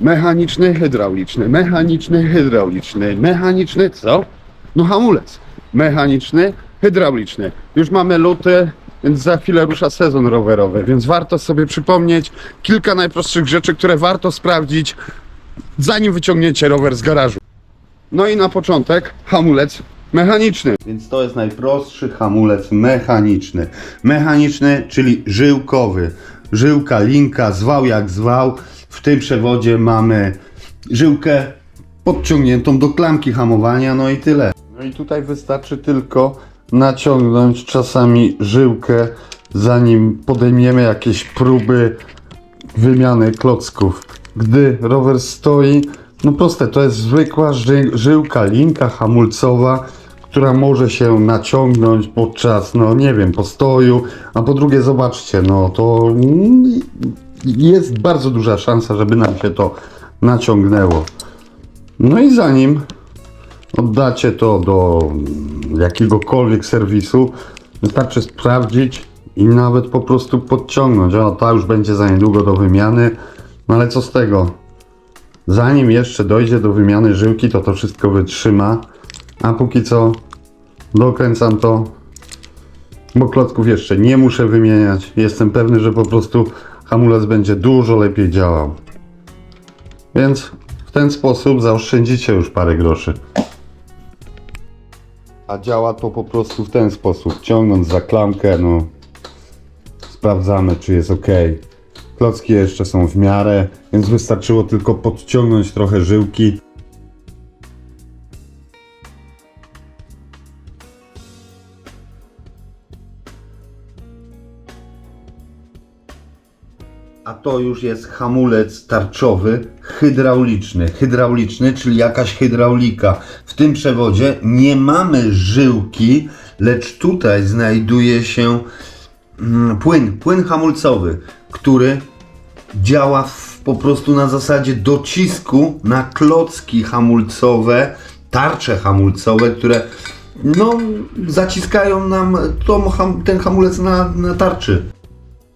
Mechaniczny, hydrauliczny, mechaniczny, hydrauliczny, mechaniczny, co? No hamulec. Mechaniczny, hydrauliczny. Już mamy luty, więc za chwilę rusza sezon rowerowy, więc warto sobie przypomnieć kilka najprostszych rzeczy, które warto sprawdzić, zanim wyciągniecie rower z garażu. No i na początek hamulec mechaniczny. Więc to jest najprostszy hamulec mechaniczny. Mechaniczny, czyli żyłkowy. Żyłka, linka, zwał jak zwał. W tym przewodzie mamy żyłkę podciągniętą do klamki hamowania, no i tyle. No i tutaj wystarczy tylko naciągnąć czasami żyłkę, zanim podejmiemy jakieś próby wymiany klocków. Gdy rower stoi, no proste, to jest zwykła ży żyłka, linka hamulcowa, która może się naciągnąć podczas, no nie wiem, postoju, a po drugie zobaczcie, no to jest bardzo duża szansa, żeby nam się to naciągnęło. No i zanim oddacie to do jakiegokolwiek serwisu, wystarczy sprawdzić i nawet po prostu podciągnąć. O, ta już będzie za niedługo do wymiany, no ale co z tego? Zanim jeszcze dojdzie do wymiany żyłki, to to wszystko wytrzyma, a póki co dokręcam to, bo klocków jeszcze nie muszę wymieniać. Jestem pewny, że po prostu hamulec będzie dużo lepiej działał. Więc w ten sposób zaoszczędzicie już parę groszy. A działa to po prostu w ten sposób. Ciągnąc za klamkę, no sprawdzamy czy jest ok. Klocki jeszcze są w miarę, więc wystarczyło tylko podciągnąć trochę żyłki. A to już jest hamulec tarczowy hydrauliczny. Hydrauliczny, czyli jakaś hydraulika. W tym przewodzie nie mamy żyłki, lecz tutaj znajduje się mm, płyn, płyn hamulcowy, który działa w, po prostu na zasadzie docisku na klocki hamulcowe, tarcze hamulcowe, które no, zaciskają nam ham, ten hamulec na, na tarczy.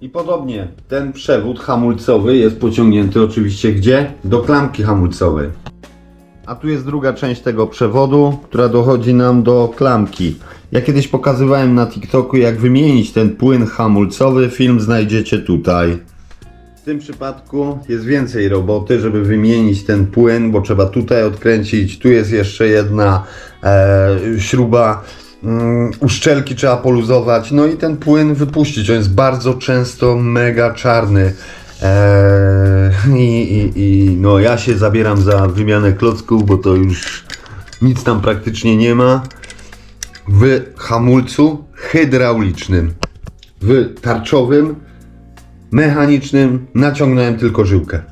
I podobnie ten przewód hamulcowy jest pociągnięty oczywiście gdzie? Do klamki hamulcowej. A tu jest druga część tego przewodu, która dochodzi nam do klamki. Ja kiedyś pokazywałem na TikToku jak wymienić ten płyn hamulcowy, film znajdziecie tutaj. W tym przypadku jest więcej roboty, żeby wymienić ten płyn, bo trzeba tutaj odkręcić, tu jest jeszcze jedna e, śruba, mm, uszczelki trzeba poluzować, no i ten płyn wypuścić. On jest bardzo często mega czarny. Eee, i, i, I no ja się zabieram za wymianę klocków, bo to już nic tam praktycznie nie ma. W hamulcu hydraulicznym, w tarczowym, mechanicznym naciągnąłem tylko żyłkę.